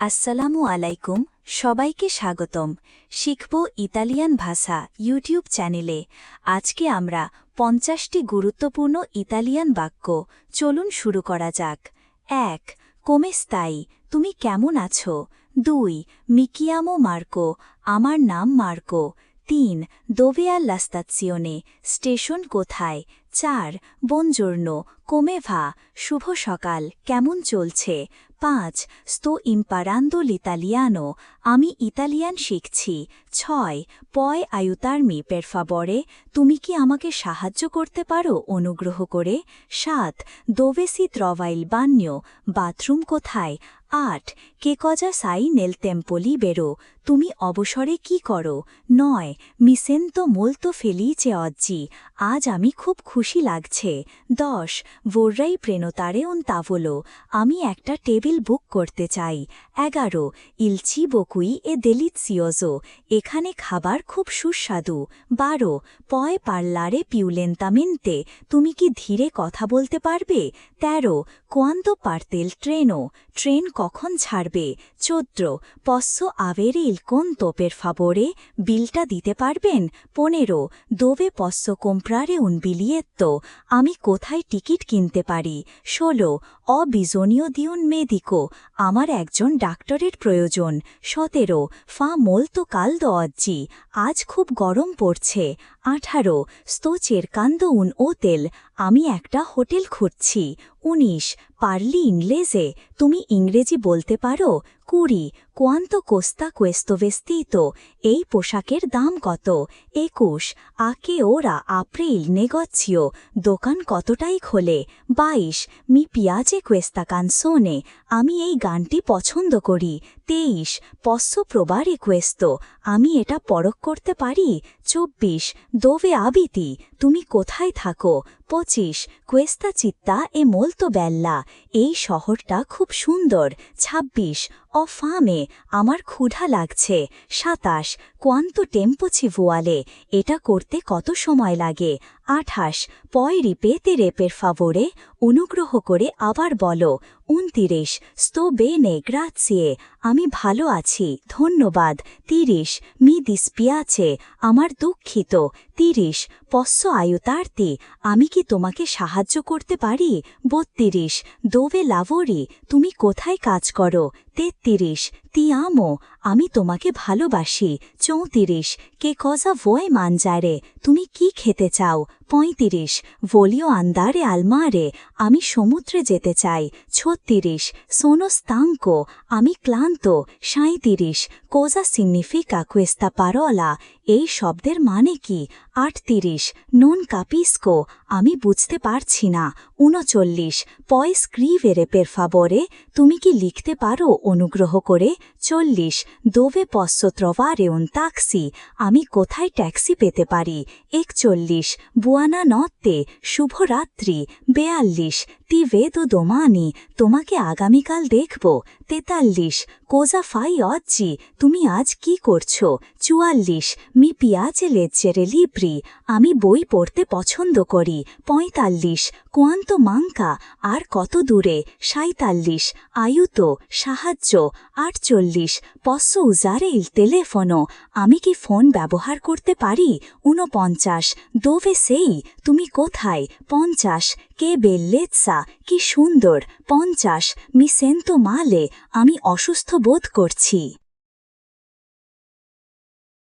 আসসালামু আলাইকুম, সবাইকে স্বাগতম। শিখব ইতালিয়ান ভাষা ইউটিউব চ্যানেলে। আজকে আমরা পঞ্চাশটি গুরুত্বপূর্ণ ইতালিয়ান বাক্য। চলুন শুরু করা যাক। এক কোমে স্তাই তুমি কেমন আছো? দুই মিকিয়ামো মার্কো আমার নাম মার্কো তিন দোভেয়াল লাস্তাৎসিওনে স্টেশন কোথায়? চার বনজোর্নো কোমেভা শুভ সকাল, কেমন চলছে? পাঁচ স্তো ইম্পারান্দো লিতালিয়ানো আমি ইতালিয়ান শিখছি। ছয় পয় আয়ুতার্মি পেরফাবরে তুমি কি আমাকে সাহায্য করতে পারো অনুগ্রহ করে? সাত দোভেসি ত্রভাইল বান্য বাথরুম কোথায়? আট, কে কজা সাই নেল তেম্পলি বেরো, তুমি অবসরে কি করো? নয়, মিসেন তো মিসেন্তো মোলতো ফেলিচে অজ্জি, আজ আমি খুব খুশি লাগছে। দশ ভোর্রাই প্রেনতারে উন তাভলো আমি একটা টেবিল বুক করতে চাই। এগারো, ইলচি বকুই এ দেলিৎসিওজো এখানে খাবার খুব সুস্বাদু। বারো, পয় পার্লারে পিউলেন্তামেন্তে তুমি কি ধীরে কথা বলতে পারবে? তেরো, কোয়ান্তো পার্তেল ট্রেনও ট্রেন কখন ছাড়বে? চোদ্দ। পস্য আবেরিল কোন তোপের ফাবরে বিলটা দিতে পারবেন? পনেরো। দোবে পস্য কোম্প্রারে উন বিলিয়েত্ত আমি কোথায় টিকিট কিনতে পারি? ষোলো। অবিজনীয় দিউন মেদিকো, আমার একজন ডাক্তারের প্রয়োজন। সতেরো, ফা মোলতো কাল দজ্জি আজ খুব গরম পড়ছে। আঠারো, স্তোচের কান্দ উন ও তেল, আমি একটা হোটেল খুঁজছি। উনিশ, পারলি ইংলেজে, তুমি ইংরেজি বলতে পারো? কুড়ি, কোয়ান্ত কোস্তা কোয়েস্তোভেস্তিত এই পোশাকের দাম কত? একুশ, আকে ওরা আপ্রিল নেগচ্ছিও দোকান কতটাই খোলে? বাইশ, মি পিয়াজে কোয়েস্তা কানসোনে, আমি এই গানটি পছন্দ করি তেইশ পস্য প্রবারে কোয়েস্তো আমি এটা পরখ করতে পারি? চব্বিশ দোভে আবিতি, তুমি কোথায় থাকো? পঁচিশ, কোয়েস্তা চিত্তা এ মোলতো বেল্লা। এই শহরটা খুব সুন্দর। ২৬ অফামে আমার ক্ষুধা লাগছে। সাতাশ, কোয়ান্ত টেম্পোছি ভুয়ালে, এটা করতে কত সময় লাগে? আঠাশ, পয় রিপে তে রেপের ফাভোরে অনুগ্রহ করে আবার বলো। উনতিরিশ স্তো বেনে, গ্রাৎসিয়ে, আমি ভালো আছি, ধন্যবাদ, তিরিশ, মি দিসপিয়াছে, আমার দুঃখিত, তিরিশ, পস্য আয়ুতার্তি, আমি কি তোমাকে সাহায্য করতে পারি? বত্রিশ দোভে লাভরি, তুমি কোথায় কাজ করো? তেত্রিশ তি আমো তোমাকে ভালোবাসি। চৌত্রিশ, কে কজা ভয় মানজারে তুমি কি খেতে চাও? পঁয়ত্রিশ, ভলিও আন্দারে আলমারে, আমি সমুদ্রে যেতে চাই। ছত্রিশ সোনোস্তাঙ্কো আমি ক্লান্ত। সাঁত্রিশ কোজা সিগনিফিকা কুয়েস্তা পারলা, এই শব্দের মানে কি? আটত্রিশ, নন কাপিস্কো, আমি বুঝতে পারছি না। উনচল্লিশ, পয় স্ক্রিভেরে পেরফাবরে, তুমি কি লিখতে পারো অনুগ্রহ করে চল্লিশ দোভে পস্য ত্রভারে উন তাক্সি, আমি কোথায় ট্যাক্সি পেতে পারি? একচল্লিশ, বুয়ানা নত্তে শুভরাত্রি, বেয়াল্লিশ তি বেদ দোমানি, তোমাকে আগামীকাল দেখব। তেতাল্লিশ, কোজা ফাই অজ্জি, তুমি আজ কি করছ? চুয়াল্লিশ, মি পিয়াচে লেজ্জেরে লিব্রি, আমি বই পড়তে পছন্দ করি। পঁয়তাল্লিশ, কোয়ান্ত মাঙ্কা, আর কত দূরে? সাঁতাল্লিশ আয়ুত, সাহায্য, আটচল্লিশ পস্য উজারে ইল তেলেফোনো, আমি কি ফোন ব্যবহার করতে পারি? ঊনপঞ্চাশ দোভে সেই, তুমি কোথায়? পঞ্চাশ, কে বেল্লেৎসা, কি সুন্দর, পঞ্চাশ, মি সেন্তো মালে, আমি অসুস্থ বোধ করছি।